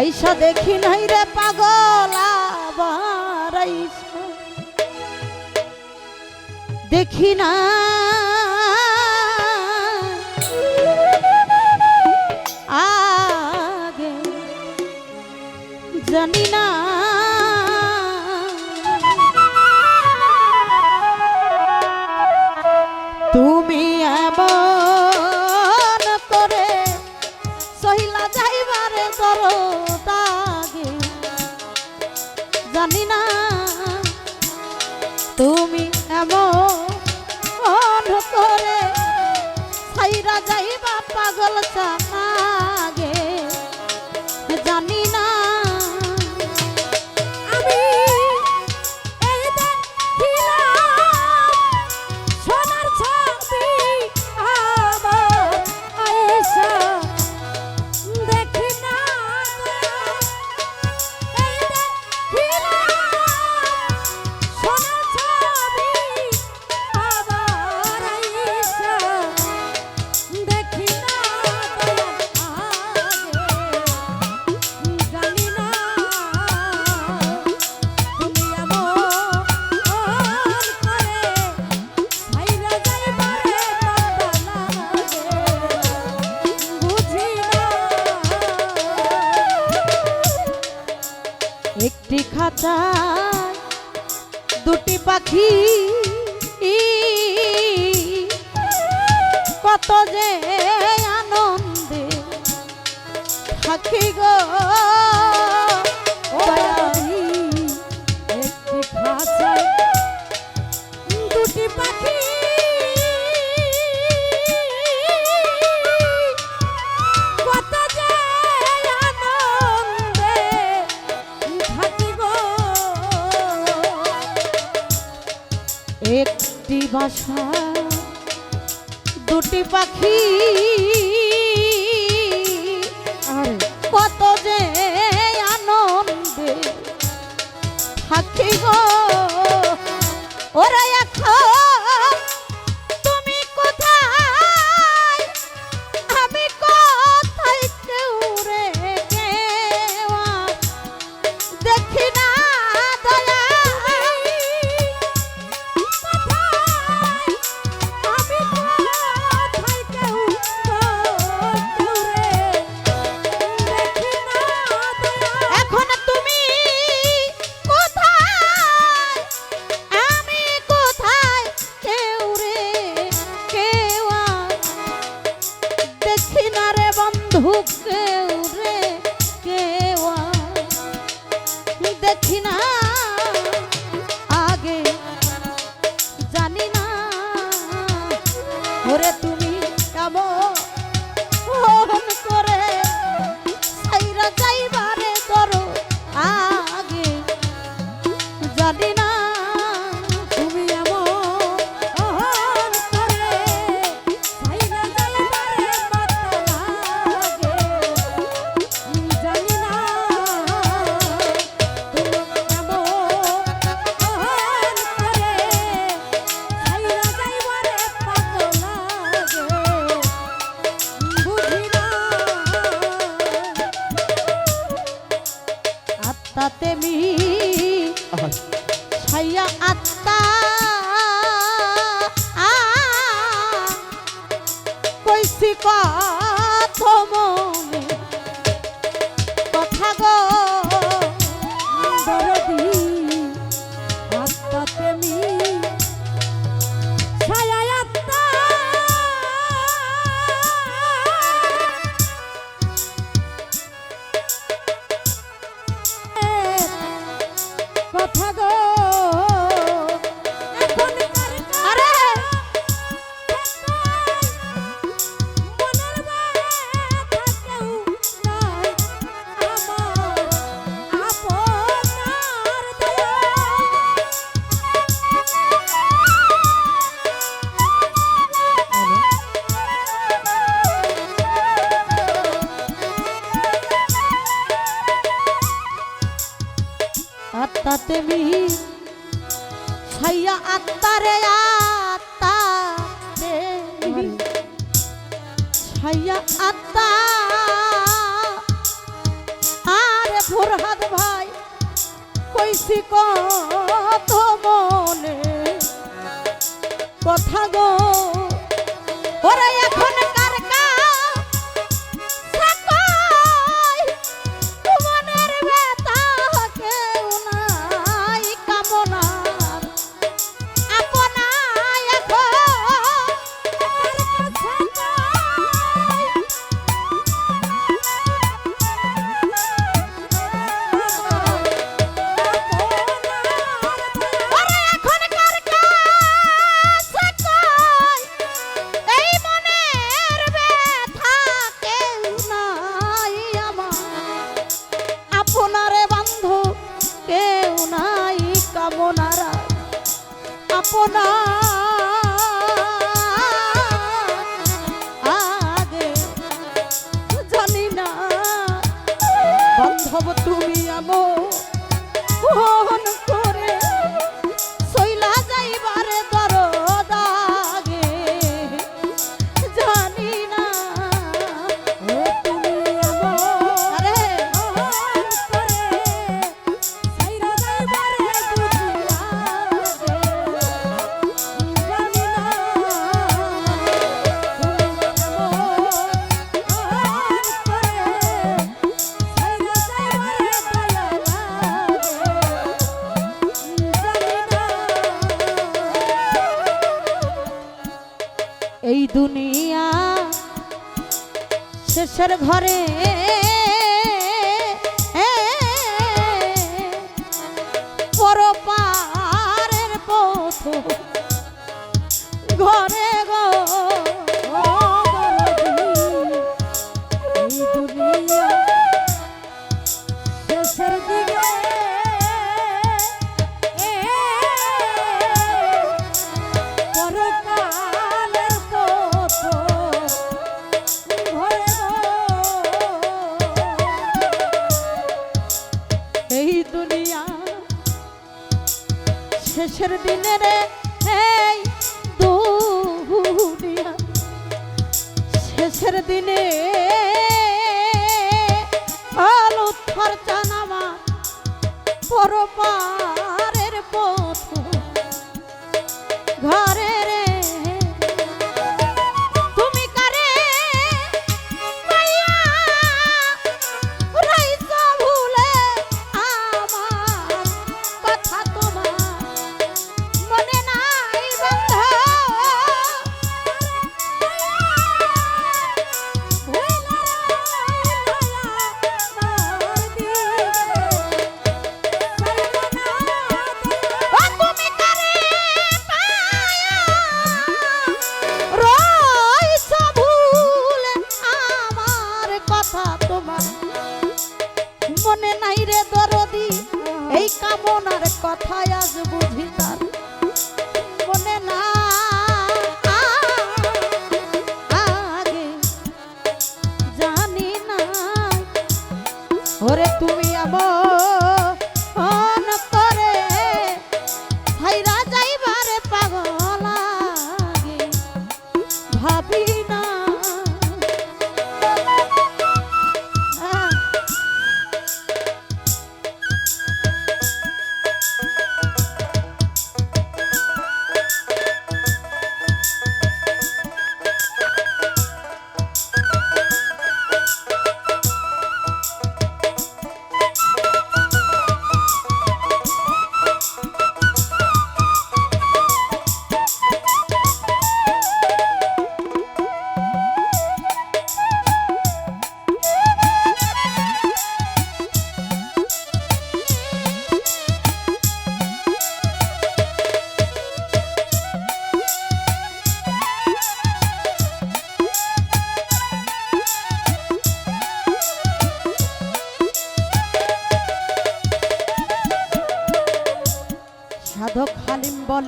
আইসা দেখি নাই রে পাগল আবার আইসা। দেখি না Let's Molotov. পাখি। কত যে আনন্দে থাকি গো। দুটি বাসা দুটি পাখি। আর কত যে আনন্দে থাকিব ওরা এখন Ahora. পা প্রেমী সাইয়া আত্মারে আত্মা প্রেমী সাইয়া আত্মা আরে ভোরহাত ভাই, কইছি কত মনে। কথা গো, ওরে আপনা বাসর ঘরে শেষের দিনে রে এই দুনিয়া। শেষের দিনে ফল উত্থর জানামা পরপা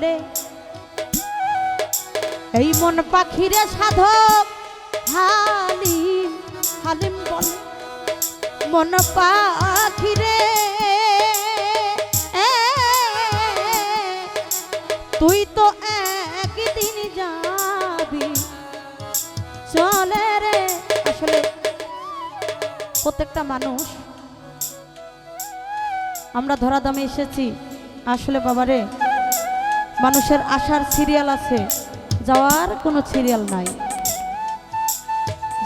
বলে, এই মন পাখিরে সাধক হালিম হালিম বলে, মন পাখিরে তুই তো একদিন যাবি, চলে রে। আসলে প্রত্যেকটা মানুষ, আমরা ধরা দামে এসেছি। আসলে বাবারে মানুষের আসার সিরিয়াল আছে। যাওয়ার কোনো সিরিয়াল নাই।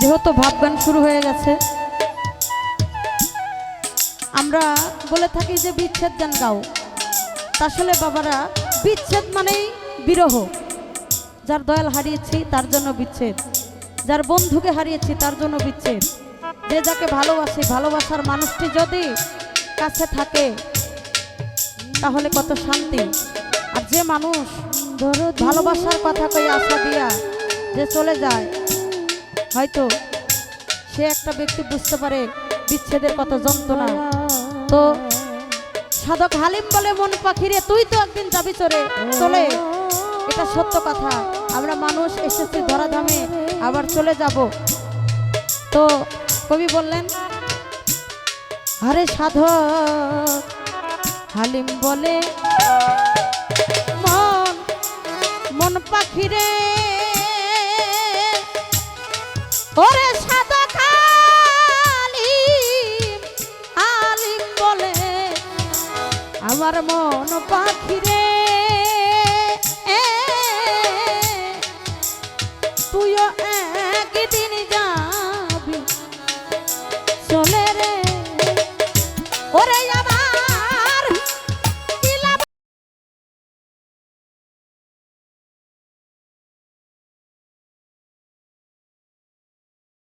যেহেতু ভাবগান শুরু হয়ে গেছে। আমরা বলে থাকি যে বিচ্ছেদ গান গাও। আসলে বাবারা, বিচ্ছেদ মানেই বিরহ। যার দয়াল হারিয়েছি, তার জন্য বিচ্ছেদ। যার বন্ধুকে হারিয়েছি, তার জন্য বিচ্ছেদ। যে যাকে ভালোবাসি, ভালোবাসার মানুষটি যদি কাছে থাকে, তাহলে কত শান্তি। আর যে মানুষ ধরো ভালোবাসার কথা কই আশা দিয়া যে চলে যায়, হয়তো সে একটা ব্যক্তি বুঝতে পারে বিচ্ছেদের কত যন্ত্রণা। তো সাধক হালিম বলে, মন পাখিরে, তুই তো একদিন যাবি চলে চলে। এটা সত্য কথা। আমরা মানুষ এসেছি ধরাধামে, আবার চলে যাব। তো কবি বললেন, আরে সাধক হালিম বলে পাখিরে ওরে হালিম হালিম বলে আমার মন পাখিরে।